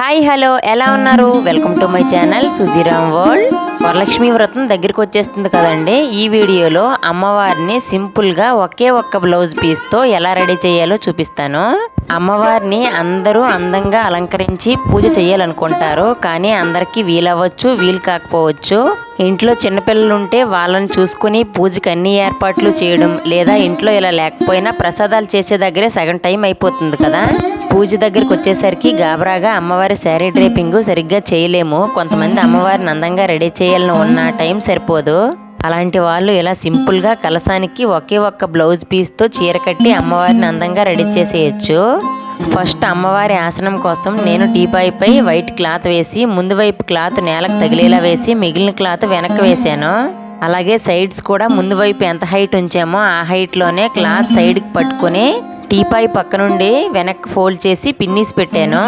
Hi hello. ఎలా ఉన్నారు? Welcome to my channel Sujiram world. Varalakshmi Vratam దగ్గరికి వచ్చేస్తుంది కదండి. ఈ వీడియోలో అమ్మవారిని సింపుల్గా ఒకే ఒక్క బ్లౌజ్ పీస్తో ఎలా రెడీ చేయాలో చూపిస్తాను. అమ్మవారిని అందరూ అందంగా అలంకరించి పూజ చేయాలనుకుంటారు. కానీ అందరికీ వీలవ్వచ్చు వీలు కాకపోవచ్చు. ఇంట్లో చిన్నపిల్లలు ఉంటే వాళ్ళని చూసుకుని పూజకి అన్ని ఏర్పాట్లు చేయడం లేదా ఇంట్లో ఇలా లేకపోయినా ప్రసాదాలు చేసే దగ్గరే సగం టైం అయిపోతుంది కదా. పూజ దగ్గరికి వచ్చేసరికి గాబరాగా అమ్మవారి శారీ డ్రేపింగ్ సరిగ్గా చేయలేము. కొంతమంది అమ్మవారిని అందంగా రెడీ చేయాలని ఉన్న టైం సరిపోదు. అలాంటి వాళ్ళు ఇలా సింపుల్గా కలసానికి ఒకే ఒక్క బ్లౌజ్ పీస్తో చీర కట్టి అమ్మవారిని అందంగా రెడీ చేసేయచ్చు. ఫస్ట్ అమ్మవారి ఆసనం కోసం నేను టీపాయిపై వైట్ క్లాత్ వేసి ముందు వైపు క్లాత్ నేలకు తగిలేలా వేసి మిగిలిన క్లాత్ వెనక్కి వేశాను అలాగే సైడ్స్ కూడా ముందు వైపు ఎంత హైట్ ఉంచామో ఆ హైట్లోనే క్లాత్ సైడ్కి పట్టుకుని టీపాయ్ పక్క నుండి వెనక్కి ఫోల్డ్ చేసి పిన్నీస్ పెట్టాను.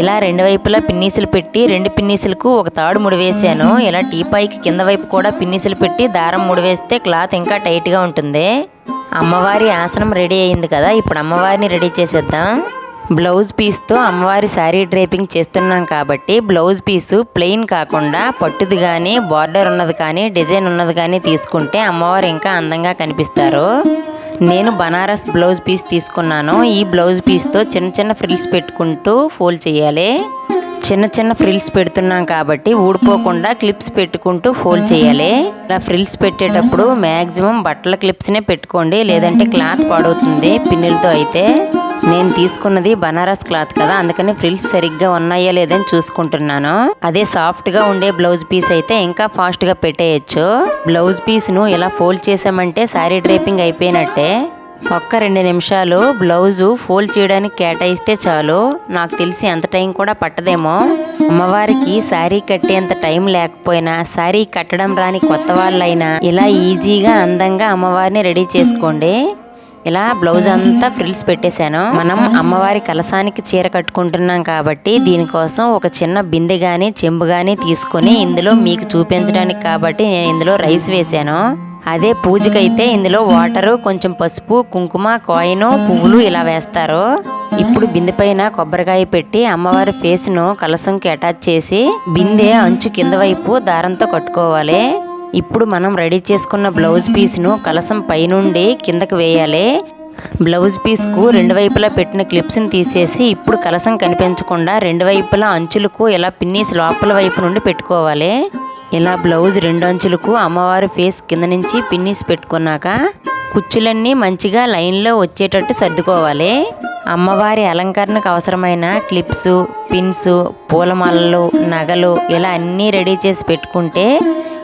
ఇలా రెండు వైపులా పిన్నీసులు పెట్టి రెండు పిన్నీసులకు ఒక తాడు ముడివేశాను. ఇలా టీపాయ్కి కింద వైపు కూడా పిన్నీసులు పెట్టి దారం ముడివేస్తే క్లాత్ ఇంకా టైట్గా ఉంటుంది. అమ్మవారి ఆసనం రెడీ అయింది కదా ఇప్పుడు అమ్మవారిని రెడీ చేసేద్దాం. బ్లౌజ్ పీస్తో అమ్మవారి శారీ డ్రేపింగ్ చేస్తున్నాం కాబట్టి బ్లౌజ్ పీసు ప్లెయిన్ కాకుండా పట్టుది కానీ బార్డర్ ఉన్నది కానీ డిజైన్ ఉన్నది కానీ తీసుకుంటే అమ్మవారు ఇంకా అందంగా కనిపిస్తారు. నేను బనారస్ బ్లౌజ్ పీస్ తీసుకున్నాను. ఈ బ్లౌజ్ పీస్తో చిన్న చిన్న ఫ్రిల్స్ పెట్టుకుంటూ ఫోల్డ్ చేయాలి. చిన్న చిన్న ఫ్రిల్స్ పెడుతున్నాం కాబట్టి ఊడిపోకుండా క్లిప్స్ పెట్టుకుంటూ ఫోల్డ్ చేయాలి. ఇలా ఫ్రిల్స్ పెట్టేటప్పుడు మ్యాక్సిమం బట్టల క్లిప్స్నే పెట్టుకోండి. లేదంటే క్లాత్ పాడవుతుంది పిన్నులతో అయితే. నేను తీసుకున్నది బనారస్ క్లాత్ కదా అందుకని ఫ్రిల్స్ సరిగ్గా ఉన్నాయా లేదని చూసుకుంటున్నాను. అదే సాఫ్ట్గా ఉండే బ్లౌజ్ పీస్ అయితే ఇంకా ఫాస్ట్గా పెట్టేయచ్చు. బ్లౌజ్ పీస్ను ఇలా ఫోల్డ్ చేసామంటే శారీ డ్రైపింగ్ అయిపోయినట్టే. ఒక్క రెండు నిమిషాలు బ్లౌజు ఫోల్డ్ చేయడానికి కేటాయిస్తే చాలు. నాకు తెలిసి ఎంత టైం కూడా పట్టదేమో. అమ్మవారికి శారీ కట్టేంత టైం లేకపోయినా శారీ కట్టడం రాని కొత్త వాళ్ళైనా ఇలా ఈజీగా అందంగా అమ్మవారిని రెడీ చేసుకోండి. ఇలా బ్లౌజ్ అంతా ఫ్రిల్స్ పెట్టేశాను. మనం అమ్మవారి కలసానికి చీర కట్టుకుంటున్నాం కాబట్టి దీనికోసం ఒక చిన్న బిందె గాని చెంబు గాని తీసుకొని ఇందులో మీకు చూపించడానికి కాబట్టి నేను ఇందులో రైస్ వేశాను. అదే పూజకైతే ఇందులో వాటరు కొంచెం పసుపు కుంకుమ కాయిన్ పువ్వులు ఇలా వేస్తారు. ఇప్పుడు బిందె పైన కొబ్బరికాయ పెట్టి అమ్మవారి ఫేస్ను కలసంకి అటాచ్ చేసి బిందె అంచు కింద వైపు దారంతో కట్టుకోవాలి. ఇప్పుడు మనం రెడీ చేసుకున్న బ్లౌజ్ పీస్ను కలసం పైనుండి కిందకు వేయాలి. బ్లౌజ్ పీస్కు రెండు వైపులా పెట్టిన క్లిప్స్ని తీసేసి ఇప్పుడు కలసం కనిపించకుండా రెండు వైపులా అంచులకు ఇలా పిన్నీస్ లోపల వైపు నుండి పెట్టుకోవాలి. ఇలా బ్లౌజ్ రెండు అంచులకు అమ్మవారి ఫేస్ కింద నుంచి పిన్నీస్ పెట్టుకున్నాక కుచ్చులన్నీ మంచిగా లైన్లో వచ్చేటట్టు సర్దుకోవాలి. అమ్మవారి అలంకరణకు అవసరమైన క్లిప్స్ పిన్స్ పూలమాలలు నగలు ఇలా అన్నీ రెడీ చేసి పెట్టుకుంటే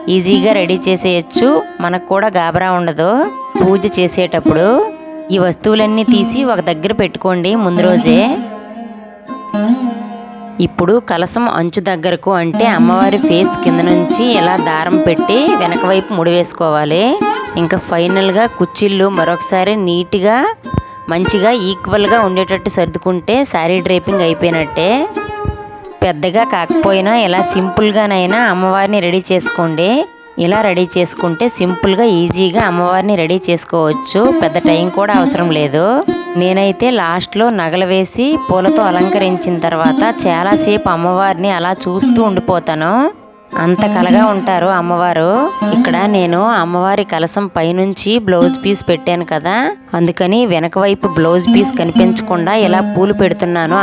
ఈజీగా రెడీ చేసేయచ్చు. మనకు కూడా గాబరా ఉండదు. పూజ చేసేటప్పుడు ఈ వస్తువులన్నీ తీసి ఒక దగ్గర పెట్టుకోండి ముందు రోజే. ఇప్పుడు కలసం అంచు దగ్గరకు అంటే అమ్మవారి ఫేస్ కింద నుంచి ఇలా దారం పెట్టి వెనక వైపు ముడివేసుకోవాలి ఇంకా ఫైనల్గా కుచ్చిళ్ళు మరొకసారి నీట్గా మంచిగా ఈక్వల్గా ఉండేటట్టు సర్దుకుంటే శారీ డ్రైపింగ్ అయిపోయినట్టే. పెద్దగా కాకపోయినా ఇలా సింపుల్గానైనా అమ్మవారిని రెడీ చేసుకోండి. ఇలా రెడీ చేసుకుంటే సింపుల్గా ఈజీగా అమ్మవారిని రెడీ చేసుకోవచ్చు. పెద్ద టైం కూడా అవసరం లేదు. నేనైతే లాస్ట్లో నగలు వేసి పూలతో అలంకరించిన తర్వాత చాలాసేపు అమ్మవారిని అలా చూస్తూ ఉండిపోతాను. అంత కలగా ఉంటారు అమ్మవారు. ఇక్కడ నేను అమ్మవారి కలసం పైనుంచి బ్లౌజ్ పీస్ పెట్టాను కదా. అందుకని వెనక వైపు బ్లౌజ్ పీస్ కనిపించకుండా ఇలా పూలు పెడుతున్నాను.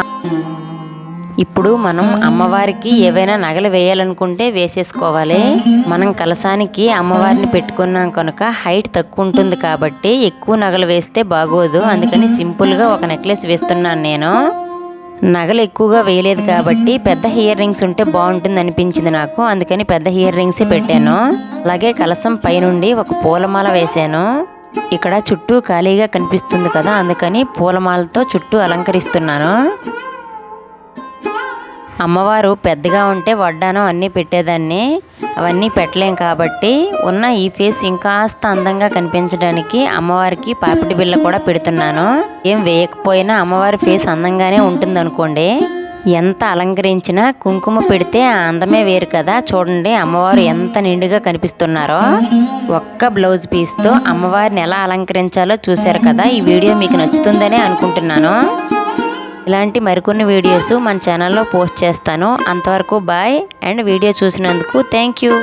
ఇప్పుడు మనం అమ్మవారికి ఏవైనా నగలు వేయాలనుకుంటే వేసేసుకోవాలి. మనం కలసానికి అమ్మవారిని పెట్టుకున్నాం కనుక హైట్ తక్కువ ఉంటుంది కాబట్టి ఎక్కువ నగలు వేస్తే బాగోదు. అందుకని సింపుల్గా ఒక నెక్లెస్ వేస్తున్నాను నేను. నగలు ఎక్కువగా వేయలేదు కాబట్టి పెద్ద ఇయర్ రింగ్స్ ఉంటే బాగుంటుంది అనిపించింది నాకు. అందుకని పెద్ద ఇయర్ రింగ్సే పెట్టాను. అలాగే కలసం పైనుండి ఒక పూలమాల వేశాను. ఇక్కడ చుట్టూ ఖాళీగా కనిపిస్తుంది కదా అందుకని పూలమాలతో చుట్టూ అలంకరిస్తున్నాను. అమ్మవారు పెద్దగా ఉంటే వడ్డానం అన్నీ పెట్టేదాన్ని అవన్నీ పెట్టలేం కాబట్టి ఉన్న ఈ ఫేస్ ఇంకాస్త అందంగా కనిపించడానికి అమ్మవారికి పాపిడి బిళ్ళ కూడా పెడుతున్నాను. ఏం వేయకపోయినా అమ్మవారి ఫేస్ అందంగానే ఉంటుంది అనుకోండి ఎంత అలంకరించినా కుంకుమ పెడితే ఆ అందమే వేరు కదా. చూడండి అమ్మవారు ఎంత నిండుగా కనిపిస్తున్నారో. ఒక్క బ్లౌజ్ పీస్తో అమ్మవారిని ఎలా అలంకరించాలో చూశారు కదా. ఈ వీడియో మీకు నచ్చుతుందనే అనుకుంటున్నాను. ఇలాంటి మరికొన్ని వీడియోస్ మన ఛానల్లో పోస్ట్ చేస్తాను. అంతవరకు బాయ్ అండ్ వీడియో చూసినందుకు థ్యాంక్ యూ